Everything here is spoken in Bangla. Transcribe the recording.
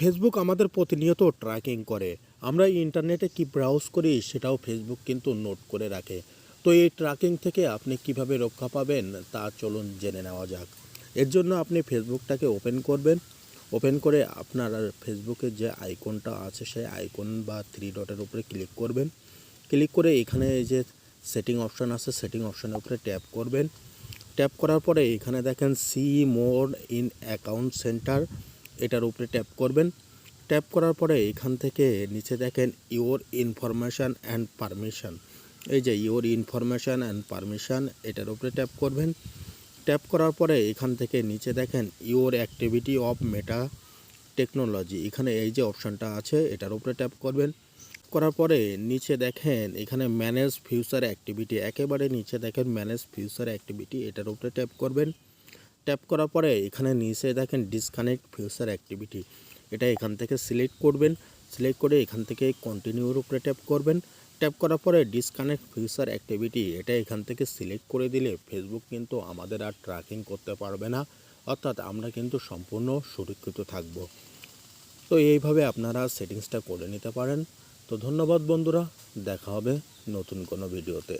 ফেসবুক আমাদের প্রতিনিয়ত ট্র্যাকিং করে। আমরা ইন্টারনেটে কি ব্রাউজ করি সেটাও ফেসবুক কিন্তু নোট করে রাখে। তো এই ট্র্যাকিং থেকে আপনি কীভাবে রক্ষা পাবেন তা চলুন জেনে নেওয়া যাক। এর জন্য আপনি ফেসবুকটাকে ওপেন করবেন। ওপেন করে আপনার ফেসবুকে যে আইকনটা আছে সেই আইকন বা থ্রি ডটের উপরে ক্লিক করবেন। ক্লিক করে এখানে এই যে সেটিং অপশান আছে সেটিং অপশানের উপরে ট্যাপ করবেন। ট্যাপ করার পরে এখানে দেখেন see more in account center এটার উপরে ট্যাপ করবেন। ট্যাপ করার পরে এখান থেকে নিচে দেখেন ইওর ইনফরমেশান অ্যান্ড পারমিশন এই যে ইওর ইনফরমেশান অ্যান্ড পারমিশন এটার উপরে ট্যাপ করবেন। ট্যাপ করার পরে এখান থেকে নিচে দেখেন your activity off Meta technology এখানে এই যে অপশানটা আছে, এটার উপরে ট্যাপ করবেন। করার পরে নিচে দেখেন, এখানে ম্যানেজ ফিউচার অ্যাক্টিভিটি একেবারে নিচে দেখেন ম্যানেজ ফিউচার অ্যাক্টিভিটি এটার উপরে ট্যাপ করবেন। ট্যাপ করার পরে এখানে নিচে দেখেন ডিসকানেক্ট ফিউচার অ্যাক্টিভিটি এটা এখান থেকে সিলেক্ট করবেন সিলেক্ট করে এখান থেকে কন্টিনিউর উপরে ট্যাপ করবেন। ট্যাপ করার পরে ডিসকানেক্ট ফিউচার অ্যাক্টিভিটি এটা এখান থেকে সিলেক্ট করে দিলে ফেসবুক কিন্তু আমাদের আর ট্র্যাকিং করতে পারবে না। অর্থাৎ আমরা কিন্তু সম্পূর্ণ সুরক্ষিত থাকব। তো এইভাবে আপনারা সেটিংসটা করে নিতে পারেন। তো ধন্যবাদ বন্ধুরা, দেখা হবে নতুন কোনো ভিডিওতে